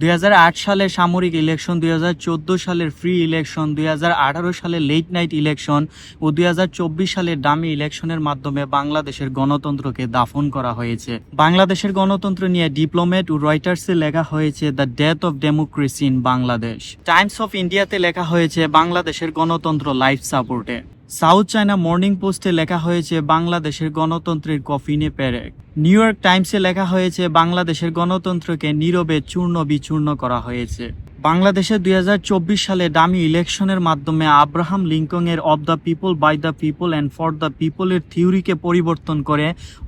দুই হাজার আট সালে সামরিক ইলেকশন, দুই হাজার চোদ্দ সালের ফ্রি ইলেকশন, দুই হাজার আঠারো সালে লেট নাইট ইলেকশন ও দুই সালের ডামি ইলেকশনের মাধ্যমে বাংলাদেশের গণতন্ত্রকে দাফন করা হয়েছে। বাংলাদেশের গণতন্ত্র নিয়ে ডিপ্লোমেট ও রয়টার্সে লেখা হয়েছে the death of democracy in Bangladesh Times of ইন্ডিয়াতে লেখা হয়েছে, বাংলাদেশের গণতন্ত্র লাইফ সাপোর্টে সাউথ চায়না মর্নিং পোস্টে লেখা হয়েছে, বাংলাদেশের গণতন্ত্রের কফিনে পেরেক। নিউ ইয়র্ক টাইমসে লেখা হয়েছে, বাংলাদেশের গণতন্ত্রকে নীরবে চূর্ণ বিচূর্ণ করা হয়েছে। বাংলাদেশে দুই হাজার চব্বিশ সালে ডামি ইলেকশনের মাধ্যমে Abraham লিঙ্কনের of the people by the people and for the পিপলের থিওরিকে পরিবর্তন করে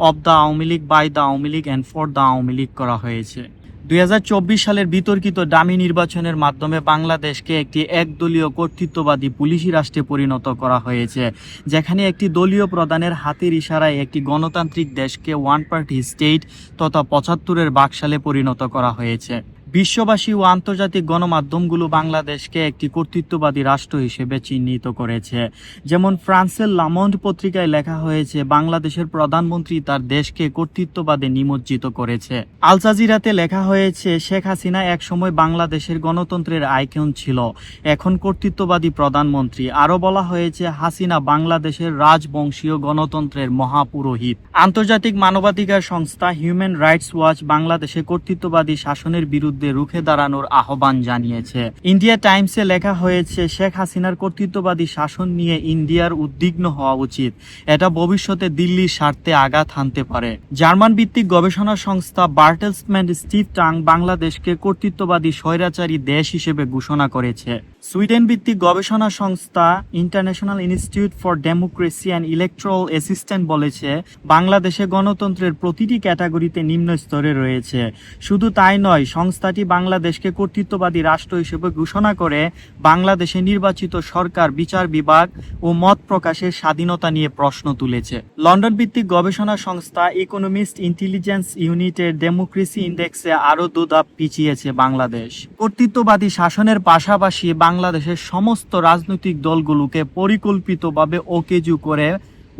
of the Awami League by the Awami League and for the Awami League করা হয়েছে। দুই হাজার চব্বিশ সালের বিতর্কিত ডামি নির্বাচনের মাধ্যমে বাংলাদেশকে একটি একদলীয় কর্তৃত্ববাদী পুলিশি রাষ্ট্রে পরিণত করা হয়েছে, যেখানে একটি দলীয় প্রধানের হাতের ইশারায় একটি গণতান্ত্রিক দেশকে ওয়ান পার্টি স্টেট তথা পঁচাত্তরের বাকশালে পরিণত করা হয়েছে। বিশ্ববাসী ও আন্তর্জাতিক গণমাধ্যমগুলো বাংলাদেশকে একটি কর্তৃত্ববাদী রাষ্ট্র হিসেবে চিহ্নিত করেছে। যেমন ফ্রান্সের লামন্ড পত্রিকায় লেখা হয়েছে, বাংলাদেশের প্রধানমন্ত্রী তার দেশকে কর্তৃত্ববাদে নিমজ্জিত করেছে। আল জাজিরাতে লেখা হয়েছে, শেখ হাসিনা একসময় বাংলাদেশের গণতন্ত্রের আইকন ছিল। এখন কর্তৃত্ববাদী প্রধানমন্ত্রী। আরও বলা হয়েছে, হাসিনা বাংলাদেশের রাজবংশীয় গণতন্ত্রের মহাপুরোহিত। আন্তর্জাতিক মানবাধিকার সংস্থা হিউম্যান রাইটস ওয়াচ বাংলাদেশে কর্তৃত্ববাদী শাসনের বিরুদ্ধে রুখে দাঁড়ানোর আহ্বান জানিয়েছে। ইন্ডিয়া টাইমসে লেখা হয়েছে, শেখ হাসিনার কর্তৃত্ববাদী শাসন নিয়ে ইন্ডিয়ার উদ্বিগ্ন হওয়া উচিত। এটা ভবিষ্যতে দিল্লির স্বার্থে আঘাত হানতে পারে। জার্মান ভিত্তিক গবেষণা সংস্থা বার্টেলসম্যান স্টিভ টাং বাংলাদেশকে কর্তৃত্ববাদী স্বৈরাচারী দেশ হিসেবে ঘোষণা করেছে। সুইডেন ভিত্তিক গবেষণা সংস্থা international institute for democracy and electoral assistant বলেছে, বাংলাদেশে গণতন্ত্রের প্রতিটি ক্যাটাগরিতে নিম্ন স্তরে রয়েছে। শুধু তাই নয়, সংস্থাটি বাংলাদেশকে কর্তৃত্ববাদী রাষ্ট্র হিসেবে ঘোষণা করে বাংলাদেশে নির্বাচিত সরকার, বিচার বিভাগ ও মত প্রকাশের স্বাধীনতা নিয়ে প্রশ্ন তুলেছে। লন্ডন ভিত্তিক গবেষণা সংস্থা ইকোনমিস্ট ইন্টেলিজেন্স ইউনিটের ডেমোক্রেসি ইন্ডেক্সে আরও দুধাপ পিছিয়েছে বাংলাদেশ। কর্তৃত্ববাদী শাসনের পাশাপাশি বাংলাদেশের সমস্ত রাজনৈতিক দলগুলোকে পরিকল্পিতভাবে ওকেজু করে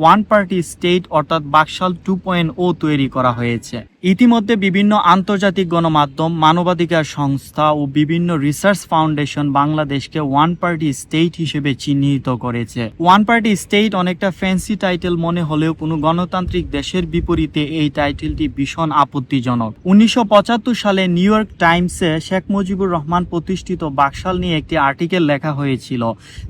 ওয়ান পার্টি স্টেট অর্থাৎ বাকশাল টু পয়েন্ট ও তৈরি করা হয়েছে। ইতিমধ্যে বিভিন্ন আন্তর্জাতিক গণমাধ্যম, মানবাধিকার সংস্থা ও বিভিন্ন রিসার্চ ফাউন্ডেশন বাংলাদেশকে ওয়ান পার্টি স্টেট হিসেবে চিহ্নিত করেছে। ওয়ান পার্টি স্টেট অনেকটা ফ্যান্সি টাইটেল মনে হলেও কোনো গণতান্ত্রিক দেশের বিপরীতে এই টাইটেলটি ভীষণ আপত্তিজনক। উনিশশো পঁচাত্তর সালে নিউ ইয়র্ক টাইমসে শেখ মুজিবুর রহমান প্রতিষ্ঠিত বাকশাল নিয়ে একটি আর্টিকেল লেখা হয়েছিল,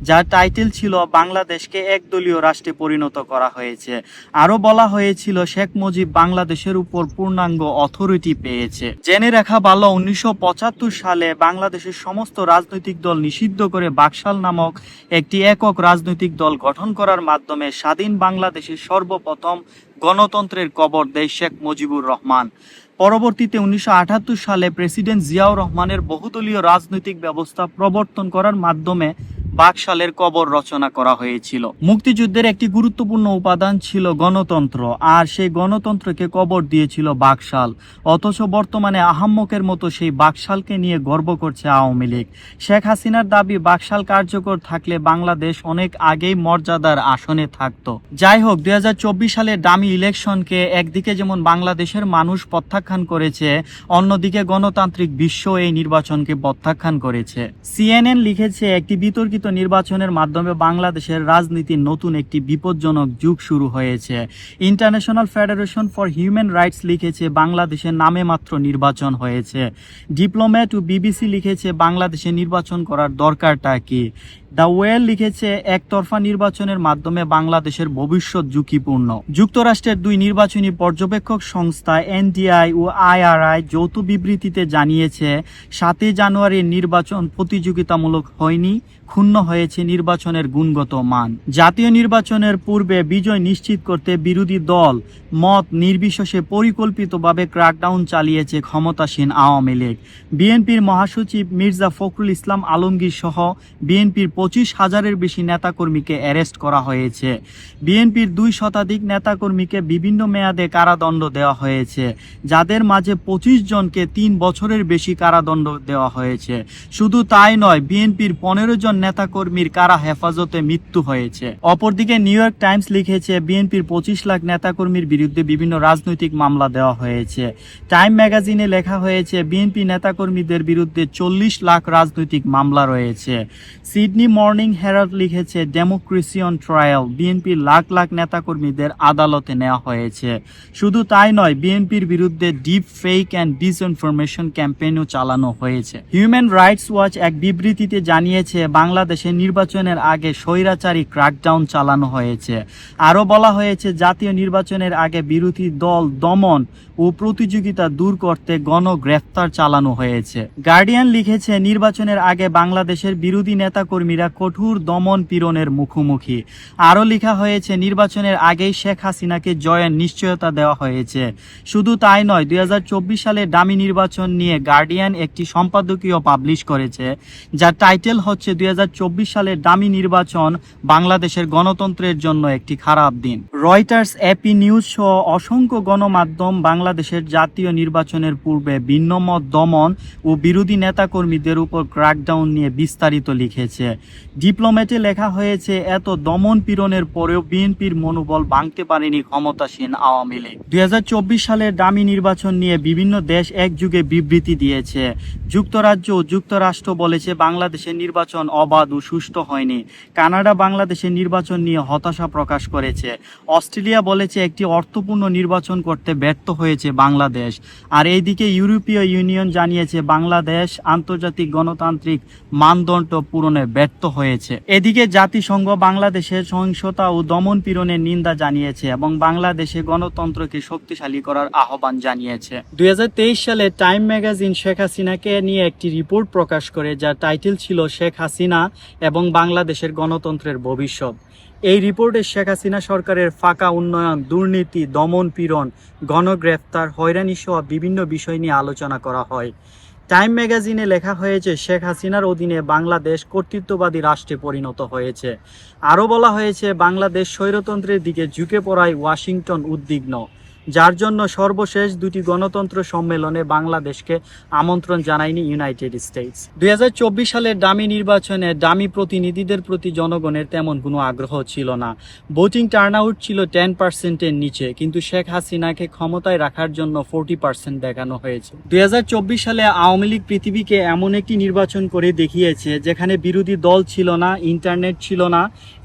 যার টাইটেল ছিল, বাংলাদেশকে একদলীয় রাষ্ট্রে পরিণত করা। হয়েছে। আরও বলা হয়েছিল, শেখ মুজিব বাংলাদেশের উপর পূর্ণাঙ্গ অথরিটি পেয়েছে। জেনে রাখা ভালো, উনিশশো সালে বাংলাদেশের সমস্ত রাজনৈতিক দল নিষিদ্ধ করে বাকশাল নামক একটি একক রাজনৈতিক দল গঠন করার মাধ্যমে স্বাধীন বাংলাদেশের সর্বপ্রথম গণতন্ত্রের কবর দেয় শেখ মুজিবুর রহমান। পরবর্তীতে উনিশশো আটাত্তর সালে প্রেসিডেন্ট জিয়াউর রহমানের বহুদলীয় রাজনৈতিক ব্যবস্থা প্রবর্তন করার মাধ্যমে বাকশালের কবর রচনা করা হয়েছিল। মুক্তিযুদ্ধের একটি গুরুত্বপূর্ণ উপাদান ছিল গণতন্ত্র, আর সেই গণতন্ত্রকে কবর দিয়েছিল বাকশাল। অথচ বর্তমানে আহাম্মকের মতো সেই বাকশালকে নিয়ে গর্ব করছে আওয়ামী লীগ। শেখ হাসিনার দাবি, বাকশাল কার্যকর থাকলে বাংলাদেশ অনেক আগেই মর্যাদার আসনে থাকতো। যাই হোক, দুই হাজার চব্বিশ সালের দামি ইলেকশনকে একদিকে যেমন বাংলাদেশের মানুষ প্রত্যাখ্যান করেছে, অন্যদিকে গণতান্ত্রিক বিশ্ব এই নির্বাচনকে প্রত্যাখ্যান করেছে। সিএনএন লিখেছে, একটি বিতর্কিত নির্বাচনের মাধ্যমে বাংলাদেশের রাজনীতির নতুন একটি বিপজ্জনক যুগ শুরু হয়েছে। International federation for human rights লিখেছে, বাংলাদেশের নামে মাত্র নির্বাচন হয়েছে। ডিপ্লোম্যাট ও বিবিসি লিখেছে, বাংলাদেশে নির্বাচন করার দরকারটা কি? দ্য ওয়েল লিখেছে, একতরফা নির্বাচনের মাধ্যমে বাংলাদেশের ভবিষ্যৎ ঝুঁকিপূর্ণ। যুক্তরাষ্ট্রের দুই নির্বাচনী পর্যবেক্ষক সংস্থা এনডিআই ও আইআরআই যৌথ বিবৃতিতে জানিয়েছে, সাতই জানুয়ারির নির্বাচন প্রতিযোগিতামূলক হয়নি ক্ষুণ্ণ হয়েছে নির্বাচনের গুণগত মান। জাতীয় নির্বাচনের পূর্বে বিজয় নিশ্চিত করতে বিরোধী দল মত নির্বিশেষে পরিকল্পিতভাবে ক্র্যাকডাউন চালিয়েছে ক্ষমতাসীন আওয়ামী লীগ। বিএনপির মহাসচিব মির্জা ফখরুল ইসলাম আলমগীর সহ বিএনপির পঁচিশ হাজারের বেশি নেতাকর্মীকে অ্যারেস্ট করা হয়েছে। বিএনপির দুই শতাধিক নেতাকর্মীকে বিভিন্ন মেয়াদে কারাদণ্ড দেওয়া হয়েছে। যাদের মাঝে পঁচিশ জনকে তিন বছরের বেশি কারাদণ্ড দেওয়া হয়েছে। শুধু তাই নয়, বিএনপির পনেরো জন নেতা নেতাকর্মীর কারা হেফাজতে মৃত্যু হয়েছে? অপরদিকে নিউ ইয়র্ক টাইমস লিখেছে, বিএনপির পঁচিশ লাখ নেতাকর্মীর বিরুদ্ধে বিভিন্ন রাজনৈতিক মামলা দেওয়া হয়েছে। টাইম ম্যাগাজিনে লেখা হয়েছে, বিএনপি নেতাকর্মীদের বিরুদ্ধে চল্লিশ লাখ রাজনৈতিক মামলা রয়েছে। সিডনি মর্নিং হেরাল্ড লিখেছে, ডেমোক্রেসি অন ট্রায়াল বিএনপির লাখ লাখ নেতাকর্মীদের আদালতে নেওয়া হয়েছে। শুধু তাই নয়, বিএনপির বিরুদ্ধে ডিপ ফেক অ্যান্ড ডিসইনফরমেশন ক্যাম্পেইনও চালানো হয়েছে। হিউম্যান রাইটস ওয়াচ এক বিবৃতিতে জানিয়েছে বাংলাদেশে নির্বাচনের আগে স্বৈরাচারী ক্র্যাকডাউন চালানো হয়েছে। আরও বলা হয়েছে, জাতীয় নির্বাচনের আগে বিরোধী দল দমন ও প্রতিযোগিতা দূর করতে গণগ্রেফতার চালানো হয়েছে। গার্ডিয়ান লিখেছে, নির্বাচনের আগে বাংলাদেশের বিরোধী নেতাকর্মীরা কঠোর দমন পীড়নের মুখোমুখি। আরও লেখা হয়েছে, নির্বাচনের আগেই শেখ হাসিনাকে জয়ের নিশ্চয়তা দেওয়া হয়েছে। শুধু তাই নয়, দুই সালে ডামি নির্বাচন নিয়ে গার্ডিয়ান একটি সম্পাদকীয় পাবলিশ করেছে, যার টাইটেল হচ্ছে দুই সালের ডামি নির্বাচন বাংলাদেশের গণতন্ত্রের জন্য একটি খারাপ দিন। রয়টার্স এপি নিউজ সহ অসংখ্য গণমাধ্যম বাংলাদেশের জাতীয় নির্বাচনের পূর্বে ভিন্নমত দমন ও বিরোধী নেতাকর্মীদের উপর ক্র্যাকডাউন নিয়ে বিস্তারিত লিখেছে। ডিপ্লোম্যাটে লেখা হয়েছে, এত দমন পীড়নের পরেও বিএনপির মনোবল ভাঙতে পারেনি ক্ষমতাসীন আওয়ামী লীগ। দুই হাজার চব্বিশ সালের দামি নির্বাচন নিয়ে বিভিন্ন দেশ একযুগে বিবৃতি দিয়েছে। যুক্তরাজ্য ও যুক্তরাষ্ট্র বলেছে, বাংলাদেশের নির্বাচন অবাধ ও সুষ্ঠু হয়নি। কানাডা বাংলাদেশের নির্বাচন নিয়ে হতাশা প্রকাশ করেছে। অস্ট্রেলিয়া বলেছে, একটি অর্থপূর্ণ নির্বাচন করতে ব্যর্থ হয়েছে বাংলাদেশ। আর এইদিকে ইউরোপীয় ইউনিয়ন জানিয়েছে, বাংলাদেশ আন্তর্জাতিক গণতান্ত্রিক মানদণ্ড পূরণে ব্যর্থ হয়েছে। এদিকে জাতিসংঘ বাংলাদেশের সহিংসতা ও দমন পীড়নের নিন্দা জানিয়েছে এবং বাংলাদেশে গণতন্ত্রকে শক্তিশালী করার আহ্বান জানিয়েছে। দুই হাজার তেইশ সালে টাইম ম্যাগাজিন শেখ হাসিনাকে নিয়ে একটি রিপোর্ট প্রকাশ করে, যার টাইটেল ছিল, শেখ হাসিনা এবং বাংলাদেশের গণতন্ত্রের ভবিষ্যৎ। এই রিপোর্টে শেখ হাসিনা সরকারের ফাঁকা উন্নয়ন, দুর্নীতি, দমন পীড়ন, গণগ্রেফতার, হয়রানি সহ বিভিন্ন বিষয় নিয়ে আলোচনা করা হয়। টাইম ম্যাগাজিনে লেখা হয়েছে, শেখ হাসিনার অধীনে বাংলাদেশ কর্তৃত্ববাদী রাষ্ট্রে পরিণত হয়েছে। আরও বলা হয়েছে, বাংলাদেশ স্বৈরতন্ত্রের দিকে ঝুঁকে পড়ায় ওয়াশিংটন উদ্বিগ্ন। যার জন্য সর্বশেষ দুটি গণতন্ত্র সম্মেলনে বাংলাদেশকে আমন্ত্রণ জানায়নি ইউনাইটেড স্টেটস। দুই সালের দামি নির্বাচনে দামি প্রতিনিধিদের প্রতি জনগণের তেমন কোনো আগ্রহ ছিল না। ভোটিং টার্নআউট ছিল টেন পার্সেন্টের নিচে, কিন্তু শেখ হাসিনাকে ক্ষমতায় রাখার জন্য ফোরটি পার্সেন্ট দেখানো হয়েছে। দুই হাজার চব্বিশ সালে আওয়ামী লীগ পৃথিবীকে এমন একটি নির্বাচন করে দেখিয়েছে, যেখানে বিরোধী দল ছিল না, ইন্টারনেট ছিল না,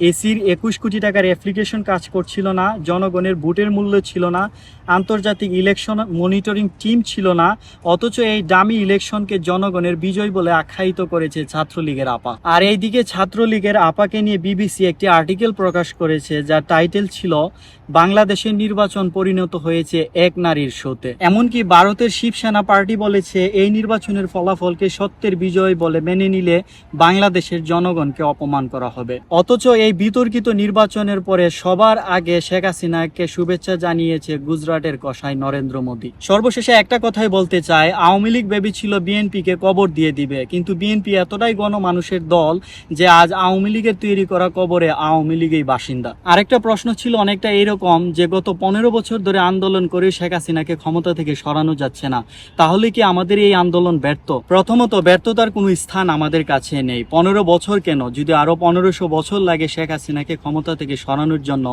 এসির একুশ কোটি টাকার অ্যাপ্লিকেশন কাজ করছিল না, জনগণের ভোটের মূল্য ছিল না আন্তর্জাতিক ইলেকশন মনিটরিং টিম ছিল না, অথচ এই দামি ইলেকশনকে জনগণের বিজয় বলে আখ্যায়িত করেছে ছাত্রলীগের আপা। আর এইদিকে ছাত্রলীগের আপাকে নিয়ে বিবিসি একটি আর্টিকেল প্রকাশ করেছে, যার টাইটেল ছিল, বাংলাদেশের নির্বাচন পরিণত হয়েছে এক নারীর শোতে এমনকি ভারতের শিবসেনা পার্টি বলেছে, এই নির্বাচনের ফলাফলকে সত্যের বিজয় বলে মেনে নিলে বাংলাদেশের জনগণকে অপমান করা হবে। অথচ এই বিতর্কিত নির্বাচনের পরে সবার আগে শেখ হাসিনাকে শুভেচ্ছা জানিয়েছে গুজরাটের কসাই নরেন্দ্র মোদী। সর্বশেষে একটা কথাই বলতে চাই, আওয়ামী লীগ ভেবেছিল বিএনপিকে কবর দিয়ে দিবে, কিন্তু বিএনপি এতটাই গণমানুষের দল যে আজ আওয়ামী লীগের তৈরি করা কবরে আওয়ামী লীগেই বাসিন্দা। আরেকটা প্রশ্ন ছিল অনেকটা এরকম যে, গত পনেরো বছর ধরে আন্দোলন করে শেখ হাসিনাকে ক্ষমতা থেকে সরানো যাচ্ছে না। তাহলে কি আমাদের এই আন্দোলন ব্যর্থ? প্রথমত, ব্যর্থতার কোনো স্থান আমাদের কাছে নেই। পনেরো বছর কেন? যদি আরও পনেরোশো বছর লাগে শেখ হাসিনাকে ক্ষমতা থেকে সরানোর জন্য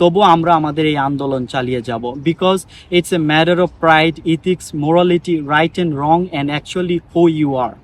তবু আমরা আমাদের এই আন্দোলন চালিয়ে যাব। because it's a matter of pride, ethics, morality, right and wrong, and actually who you are.